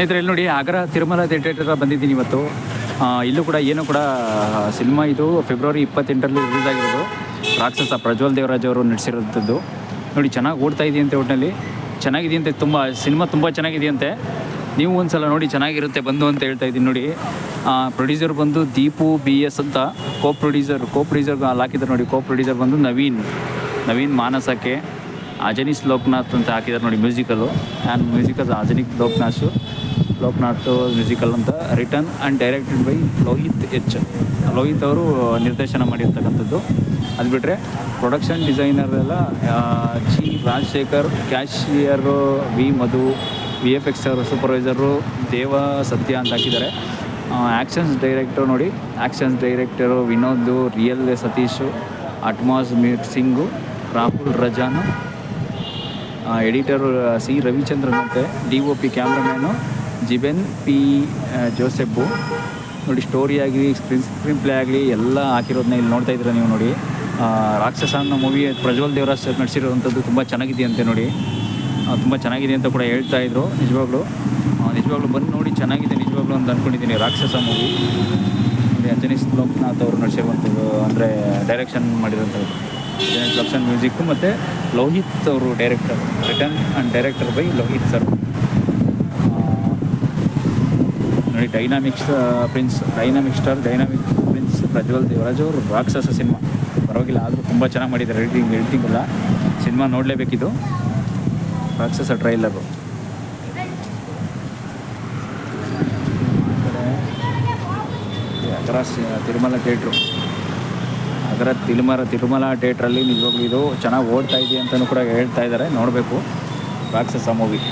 ಸ್ನೇಹಿತರೆ, ಇಲ್ಲಿ ನೋಡಿ ಆಗ್ರ ತಿರುಮಲ ಥಿಯೇಟರ್ ಬಂದಿದ್ದೀನಿ ಇವತ್ತು. ಇಲ್ಲೂ ಕೂಡ, ಏನು ಕೂಡ, ಸಿನಿಮಾ ಇದು ಫೆಬ್ರವರಿ ಇಪ್ಪತ್ತೆಂಟರಲ್ಲಿ ರಿಲೀಸ್ ಆಗಿರೋದು. ರಾಕ್ಷಸ ಪ್ರಜ್ವಲ್ ದೇವರಾಜ್ ಅವರು ನಡೆಸಿರೋಂಥದ್ದು ನೋಡಿ, ಚೆನ್ನಾಗಿ ಓಡ್ತಾ ಇದೆಯಂತೆ ಒಟ್ಟಿನಲ್ಲಿ ಚೆನ್ನಾಗಿದೆಯಂತೆ ತುಂಬ, ಸಿನಿಮಾ ತುಂಬ ಚೆನ್ನಾಗಿದೆಯಂತೆ ನೀವು ಒಂದ್ಸಲ ನೋಡಿ, ಚೆನ್ನಾಗಿರುತ್ತೆ, ಬಂದು ಅಂತ ಹೇಳ್ತಾ ಇದ್ದೀನಿ ನೋಡಿ. ಪ್ರೊಡ್ಯೂಸರ್ ಬಂದು ದೀಪು ಬಿ ಎಸ್ ಅಂತ ಕೋ ಪ್ರೊಡ್ಯೂಸರ್ ಕೋ ಪ್ರೊಡ್ಯೂಸರ್ ಅಲ್ಲಿ ಹಾಕಿದ್ದಾರೆ ನೋಡಿ. ಕೋ ಪ್ರೊಡ್ಯೂಸರ್ ಬಂದು ನವೀನ್ ನವೀನ್ ಮಾನಸಕ್ಕೆ ಅಜನೀಸ್ ಲೋಕನಾಥ್ ಅಂತ ಹಾಕಿದ್ದಾರೆ ನೋಡಿ musical and musical Ajaneesh Loknath. Loknath musical ಅಂತ written and directed by Lohith H. Lohith ಅವರು ನಿರ್ದೇಶನ ಮಾಡಿರ್ತಕ್ಕಂಥದ್ದು. ಅದು ಬಿಟ್ಟರೆ ಪ್ರೊಡಕ್ಷನ್ ಡಿಸೈನರ್ ಎಲ್ಲ G. Rajashekar cashier V. Madhu V F X supervisor Deva Sathya ಅಂತ ಹಾಕಿದ್ದಾರೆ. ಆ್ಯಕ್ಷನ್ಸ್ ಡೈರೆಕ್ಟರ್ ನೋಡಿ actions director Vinod real Satish Atmos mixing Rahul Rajan editor C. Ravichandran ಅಂತೆ D O P cameraman Jiben P Joseph ನೋಡಿ story ಆಗಲಿ screen screen play ಆಗಲಿ, ಎಲ್ಲ ಹಾಕಿರೋದನ್ನ ಇಲ್ಲಿ ನೋಡ್ತಾ ಇದ್ದೀರಾ ನೀವು ನೋಡಿ. ರಾಕ್ಷಸ ಅನ್ನೋ ಮೂವಿ ಪ್ರಜ್ವಲ್ ದೇವರಾಜ್ ಸರ್ ನಡೆಸಿರೋವಂಥದ್ದು ತುಂಬ ಚೆನ್ನಾಗಿದೆಯಂತೆ ನೋಡಿ. ತುಂಬ ಚೆನ್ನಾಗಿದೆ ಅಂತ ಕೂಡ ಹೇಳ್ತಾ ಇದ್ರು, ನಿಜವಾಗ್ಲೂ. ನಿಜವಾಗ್ಲು ನಿಜವಾಗ್ಲೂ ಬಂದು ನೋಡಿ, ಚೆನ್ನಾಗಿದೆ ನಿಜವಾಗ್ಲೂ ಅಂತ ಅಂದ್ಕೊಂಡಿದ್ದೀನಿ ರಾಕ್ಷಸ ಮೂವಿ ನೋಡಿ ಅಂಜನೀಶ್ ಲೋಕನಾಥ್ ಅವರು ನಡೆಸಿರುವಂಥದ್ದು, ಅಂದರೆ ಡೈರೆಕ್ಷನ್ ಮಾಡಿರೋಂಥದ್ದು ಅಂಜನೀಶ್ ಲಕ್ಷನ್ ಮ್ಯೂಸಿಕ್ಕು ಮತ್ತು ಲೋಹಿತ್ ಅವರು director written and director by Lohith sir ನೋಡಿ dynamics prince dynamic star dynamic prince Prajwal Devaraj ಅವರು ರಾಕ್ಷಸ ಸಿನಿಮಾ. ಪರವಾಗಿಲ್ಲ, ಆದರೂ ತುಂಬ ಚೆನ್ನಾಗಿ ಮಾಡಿದ್ದಾರೆ. ಎಡಿಟಿಂಗ್ ಎಡಿಟಿಂಗ್ ಎಲ್ಲ ಸಿನಿಮಾ ನೋಡಲೇಬೇಕಿದು. ರಾಕ್ಷಸ ಟ್ರೈಲರು ಅದರ ತಿರುಮಲ ಥಿಯೇಟ್ರು ಅದರ ತಿರುಮಲ ತಿರುಮಲ ಥಿಯೇಟ್ರಲ್ಲಿ ನಿಜವಾಗ್ಲೂ ಇದು ಚೆನ್ನಾಗಿ ಓಡ್ತಾ ಇದೆ ಅಂತಲೂ ಕೂಡ ಹೇಳ್ತಾ ಇದ್ದಾರೆ. ನೋಡಬೇಕು. ರಾಕ್ಷಸ ಮೂವಿ